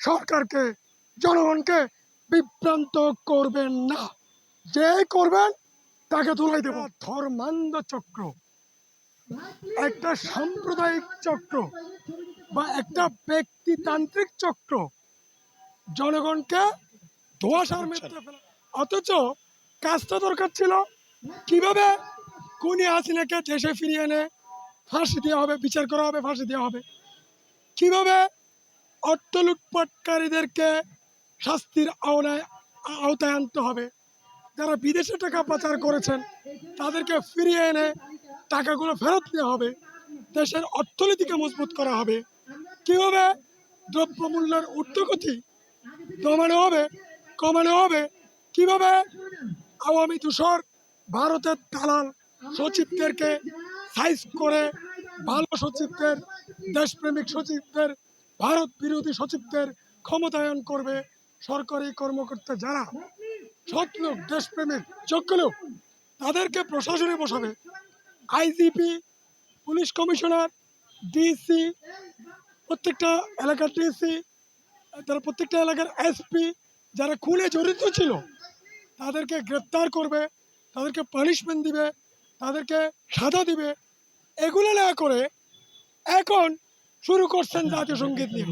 সরকারকে জনগণকে বিভ্রান্ত করবেন না। যে করবেন তাকে তুলাই দেব। ধর্মান্ধ চক্র একটা সাম্প্রদায়িক চক্র বা একটা ব্যক্তিতান্ত্রিক চক্র জনগণকে ধোয়াশার মেত্রে ফেলা। অথচ কাজটা দরকার ছিল। কীভাবে খুনি হাসিনাকে দেশে ফিরিয়ে এনে ফাঁসি দেওয়া হবে বিচার করা হবে ফাঁসি দেওয়া হবে? কীভাবে অর্থ লুটপাটকারীদেরকে শাস্তির আওনায় আওতায় আনতে হবে। যারা বিদেশে টাকা পাচার করেছেন, তাদেরকে ফিরিয়ে এনে টাকাগুলো ফেরত দেওয়া হবে। দেশের অর্থনীতিকে মজবুত করা হবে। কীভাবে দ্রব্যমূল্যের ঊর্ধ্বগতি দমানো হবে, কমানো হবে? কীভাবে আওয়ামী দূষর ভারতের দালাল সচিবদেরকে সাইজ করে ভালো সচিবদের, দেশপ্রেমিক সচিবদের ভারত বিরোধী সচিবদের ক্ষমতায়ন করবে সরকারি কর্মকর্তা যারা সৎ লোক, দেশপ্রেমিক, যোগ্য লোক, তাদেরকে প্রশাসনে বসাবে। আইজিপি, পুলিশ কমিশনার, ডিসি, প্রত্যেকটা এলাকার ডিসি তারা প্রত্যেকটা এলাকার এসপি যারা খুনে জড়িত ছিল, তাদেরকে গ্রেপ্তার করবে, তাদেরকে পানিশমেন্ট দিবে, তাদেরকে সাজা দিবে। এগুলো না করে এখন শুরু করছেন জাতীয় সংগীত নিয়ে।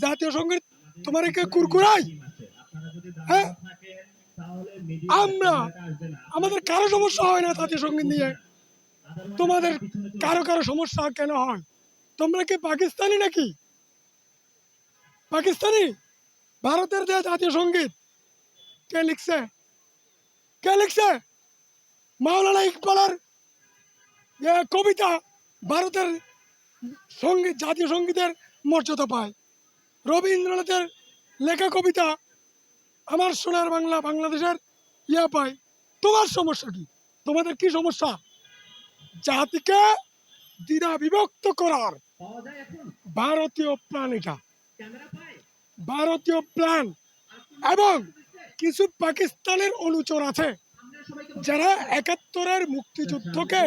জাতীয় সংগীত তোমার কে কুরকুরাই হ্যাঁ? আমরা, আমাদের কারও সমস্যা হয় না জাতীয় সংগীত নিয়ে। তোমাদের কারও কারও সমস্যা কেন হয়? তোমরা কি পাকিস্তানি নাকি? পাকিস্তানি? ভারতের দেশ জাতীয় সংগীত। কে লিখছে? কে লিখছে? মাওলানা ইকবালের কবিতা ভারতের সংগীত, জাতীয় সঙ্গীতের মর্যাদা পায়। রবীন্দ্রনাথের লেখা কবিতা আমার সোনার বাংলা, বাংলাদেশের ইয়া পায়। তোমার সমস্যা কি? তোমাদের কি সমস্যা? জাতিকে দ্বিধা বিভক্ত করার ভারতীয় প্ল্যান এটা। ভারতীয় প্ল্যান এবং কিছু পাকিস্তানের অনুচর আছে যারা একাত্তরের মুক্তিযুদ্ধকে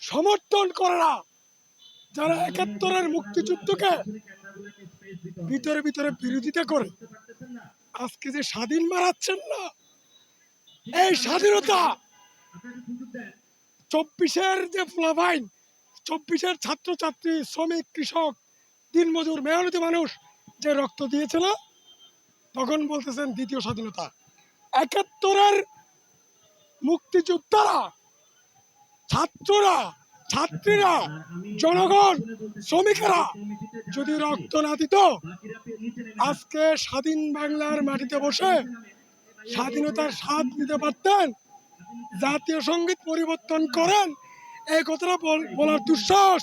সমর্থন করে না। যারা একাত্তরের মুক্তিযুদ্ধকে ভিতরে ভিতরে বিরোধিতা করে, আজকে যে স্বাধীন মারাচ্ছেন না, এই স্বাধীনতা চব্বিশের যে ফ্লাভাইন চব্বিশের ছাত্রছাত্রী, শ্রমিক, কৃষক, দিনমজুর, মেহনতি মানুষ যে রক্ত দিয়েছিল, তখন বলতেছেন দ্বিতীয় স্বাধীনতা। একাত্তরের মুক্তিযোদ্ধারা, ছাত্ররা ছাত্রীরা, জনগণ, শ্রমিকেরা যদি রক্ত না দিত, আজকে স্বাধীন বাংলার মাটিতে বসে স্বাধীনতার স্বাদ নিতে পারতেন, জাতীয় সংগীত পরিবর্তন করেন, এই কথাটা বল- বলার দুঃসাহস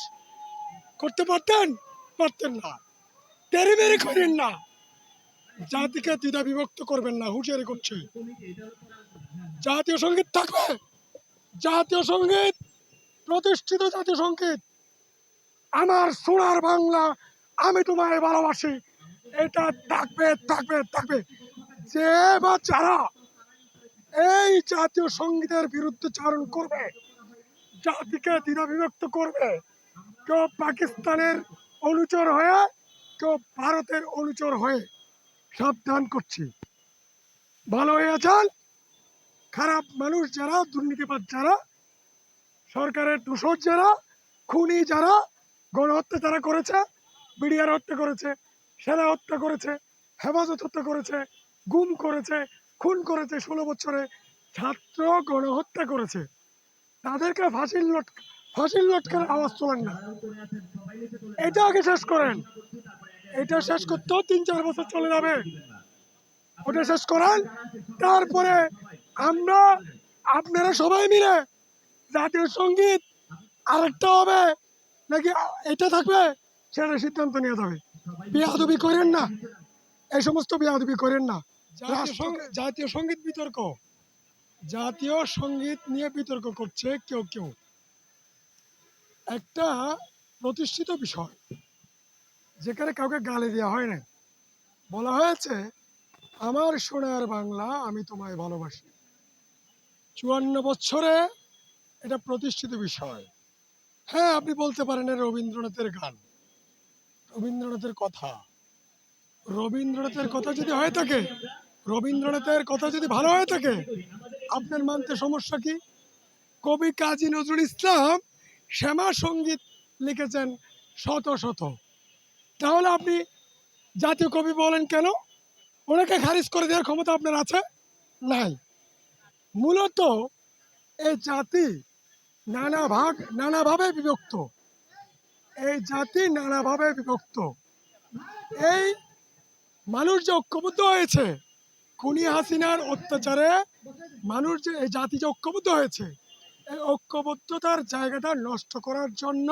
করতে পারতেন? পারতেন না। তেরি মেরি করেন না। জাতিকে দ্বিধা বিভক্ত করবেন না, হুঁশিয়ারি করছে। জাতীয় সংগীত থাকবে। জাতীয় সংগীত প্রতিষ্ঠিত জাতীয় সংগীত আমার সোনার বাংলা, আমি তোমায় ভালোবাসি। এটা থাকবে থাকবে থাকবে। যে বা যারা এই জাতীয় সঙ্গীতের বিরুদ্ধে চারণ করবে, জাতিকে দ্বিধা বিভক্ত করবে, কেউ পাকিস্তানের অনুচর হয়ে, কেউ ভারতের অনুচর হয়ে সাবধান করছি। ভালো হয়ে যান। খারাপ মানুষ যারা দুর্নীতিবাদ যারা সরকারের দূষর যারা, খুনি যারা, গণহত্যা যারা করেছে, বিডিআর হত্যা করেছে, সেনা হত্যা করেছে, হেফাজত হত্যা করেছে, গুম করেছে, খুন করেছে ষোলো বছরে, ছাত্র গণহত্যা করেছে। তাদেরকে ফাঁসির লট, ফাঁসির লটকার আওয়াজ তোলেন না। এটা আগে শেষ করেন। এটা শেষ করতেও তিন চার বছর চলে যাবে। ওটা শেষ করেন। তারপরে আমরা, আপনারা সবাই মিলে জাতীয় সংগীত। আরেকটা হবে। নাকি এটা থাকবে? সেটা সিদ্ধান্ত নিয়ে যাবে। বিয়াদবি করেন না। এই সমস্ত বিয়াদবি করেন না। জাতীয় সংগীত বিতর্ক। জাতীয় সংগীত নিয়ে বিতর্ক করছে কেউ কেউ। একটা প্রতিষ্ঠিত বিষয় যেখানে কাউকে গালি দেওয়া হয় না। বলা হয়েছে আমার সোনার বাংলা আমি তোমায় ভালোবাসি। চুয়ান্ন বছরে এটা প্রতিষ্ঠিত বিষয়। হ্যাঁ আপনি বলতে পারেন রবীন্দ্রনাথের গান। রবীন্দ্রনাথের কথা। রবীন্দ্রনাথের কথা যদি হয়ে থাকে, রবীন্দ্রনাথের কথা যদি ভালো হয়ে থাকে, আপনার মানতে সমস্যা কি? কবি কাজী নজরুল ইসলাম শ্যামা সংগীত লিখেছেন শত শত। তাহলে আপনি জাতীয় কবি বলেন কেন? ওনাকে খারিজ করে দেওয়ার ক্ষমতা আপনার আছে? নাই। মূলত এই জাতি নানা ভাগ নানাভাবে বিভক্ত। এই জাতি নানাভাবে বিভক্ত। এই মানুষ যে ঐক্যবদ্ধ হয়েছে, খুনি হাসিনার অত্যাচারে মানুষ যে, এই জাতি যে ঐক্যবদ্ধ হয়েছে, এই ঐক্যবদ্ধতার জায়গাটা নষ্ট করার জন্য